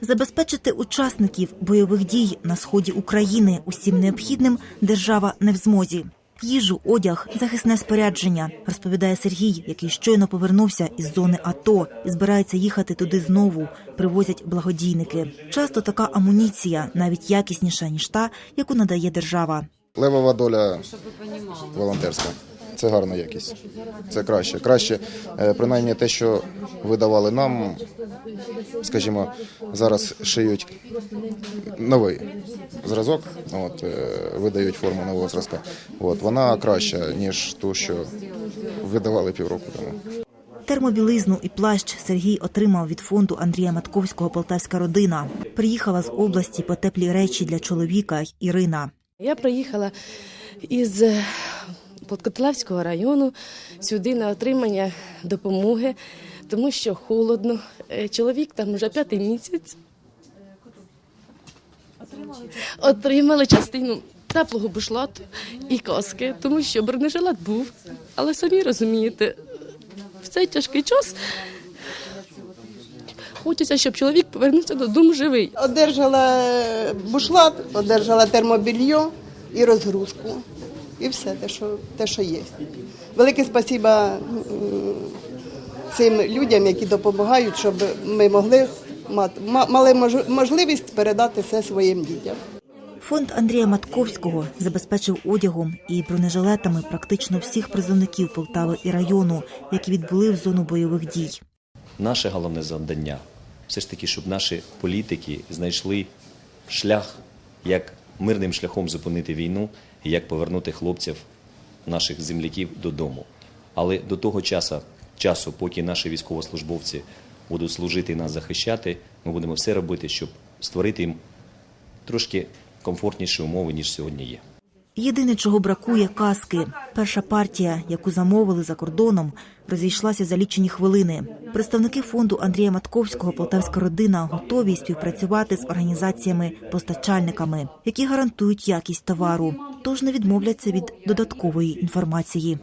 Забезпечити учасників бойових дій на сході України усім необхідним держава не в змозі. Їжу, одяг, захисне спорядження, розповідає Сергій, який щойно повернувся із зони АТО і збирається їхати туди знову. Привозять благодійники. Часто така амуніція навіть якісніша ніж та, яку надає держава. Левова доля волонтерська. Це гарна якість. Це краще. Краще, е, принаймні, те, що видавали нам, скажімо, зараз шиють новий зразок, от, е, видають форму нового зразка. От, вона краща, ніж ту, що видавали півроку тому. Термобілизну і плащ Сергій отримав від фонду Андрія Матковського Полтавська родина. Приїхала з області по теплі речі для чоловіка Ірина. Я приїхала із е, Подкотлавського району сюди на отримання допомоги, тому що холодно. Е, Чоловік там вже п'ятий місяць. Отримали частину теплого бушлату і каски, тому що бронежилет був. Але самі розумієте, в цей тяжкий час хочеться, щоб чоловік повернувся додому живий. Одержала бушлат, одержала термобільйо і розгрузку. І все те, що, те, що є. Велике спасіба цим людям, які допомагають, щоб ми могли мати, ма- мали можливість передати все своїм дітям. Фонд Андрія Матковського забезпечив одягом і бронежилетами практично всіх призовників Полтави і району, які відбули в зону бойових дій. Наше головне завдання все ж таки, щоб наші політики знайшли шлях, як мирним шляхом зупинити війну і як повернути хлопців, наших земляків додому. Але до того часу, часу, поки наші військовослужбовці будуть служити і нас захищати, ми будемо все робити, щоб створити їм трошки комфортніші умови, ніж сьогодні є. Єдине, чого бракує каски. Перша партія, яку замовили за кордоном, розійшлася за лічені хвилини. Представники фонду Андрія Матковського Полтавська родина готові співпрацювати з організаціями-постачальниками, які гарантують якість товару, тож не відмовляться від додаткової інформації.